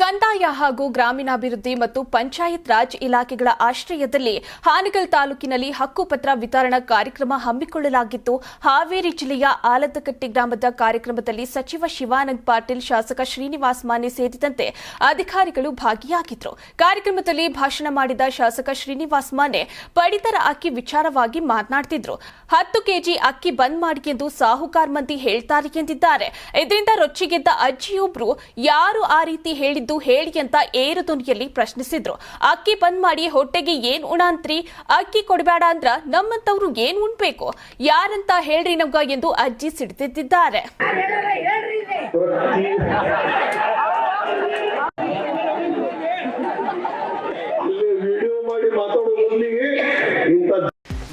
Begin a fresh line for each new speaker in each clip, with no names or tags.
ಕಂದಾಯ ಹಾಗೂ ಗ್ರಾಮೀಣಾಭಿವೃದ್ಧಿ ಮತ್ತು ಪಂಚಾಯತ್ ರಾಜ್ ಇಲಾಖೆಗಳ ಆಶ್ರಯದಲ್ಲಿ ಹಾನಗಲ್ ತಾಲೂಕಿನಲ್ಲಿ ಹಕ್ಕುಪತ್ರ ವಿತರಣಾ ಕಾರ್ಯಕ್ರಮ ಹಮ್ಮಿಕೊಳ್ಳಲಾಗಿತ್ತು. ಹಾವೇರಿ ಜಿಲ್ಲೆಯ ಆಲದಕಟ್ಟಿ ಗ್ರಾಮದ ಕಾರ್ಯಕ್ರಮದಲ್ಲಿ ಸಚಿವ ಶಿವಾನಂದ್ ಪಾಟೀಲ್, ಶಾಸಕ ಶ್ರೀನಿವಾಸ್ ಮಾನೆ ಸೇರಿದಂತೆ ಅಧಿಕಾರಿಗಳು ಭಾಗಿಯಾಗಿದ್ದರು ಕಾರ್ಯಕ್ರಮದಲ್ಲಿ ಭಾಷಣ ಮಾಡಿದ ಶಾಸಕ ಶ್ರೀನಿವಾಸ್ ಮಾನೆ ಪಡಿತರ ಅಕ್ಕಿ ವಿಚಾರವಾಗಿ ಮಾತನಾಡುತ್ತಿದ್ದರು ಹತ್ತು ಕೆಜಿ ಅಕ್ಕಿ ಬಂದ್ ಮಾಡಿ ಎಂದು ಸಾಹುಕಾರ್ ಮಂದಿ ಹೇಳ್ತಾರೆ ಎಂದಿದ್ದಾರೆ. ಇದರಿಂದ ರೊಚ್ಚಿಗೆದ್ದ ಅಜ್ಜಿಯೊಬ್ಬರು ಯಾರು ಆ ರೀತಿ ಹೇಳಿದ್ದು? ಹೇಳಿ ಅಂತ ಏರು ಧ್ವನಿಯಲ್ಲಿ ಪ್ರಶ್ನಿಸಿದ್ರು. ಅಕ್ಕಿ ಬಂದ್ ಮಾಡಿ ಹೊಟ್ಟೆಗೆ ಏನ್ ಉಣಾಂತ್ರಿ ಅಕ್ಕಿ ಕೊಡಬೇಡ ಅಂದ್ರ ನಮ್ಮಂತವ್ರು ಏನ್ ಉಣ್ಬೇಕು? ಯಾರಂತ ಹೇಳ್ರಿ ನಮ್ಗ ಎಂದು ಅಜ್ಜಿ ಸಿಡಿದಿದ್ದಾರೆ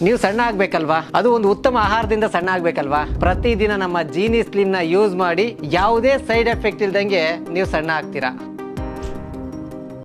ನೀವು ಸಣ್ಣ ಆಗ್ಬೇಕಲ್ವಾ? ಅದು ಒಂದು ಉತ್ತಮ ಆಹಾರದಿಂದ ಸಣ್ಣ ಆಗ್ಬೇಕಲ್ವಾ? ಪ್ರತಿದಿನ ನಮ್ಮ ಜೀನಿ ಸ್ಲಿಮ್ನ ಯೂಸ್ ಮಾಡಿ ಯಾವುದೇ ಸೈಡ್ ಎಫೆಕ್ಟ್ ಇಲ್ದಂಗೆ ನೀವು ಸಣ್ಣ ಆಗ್ತೀರಾ?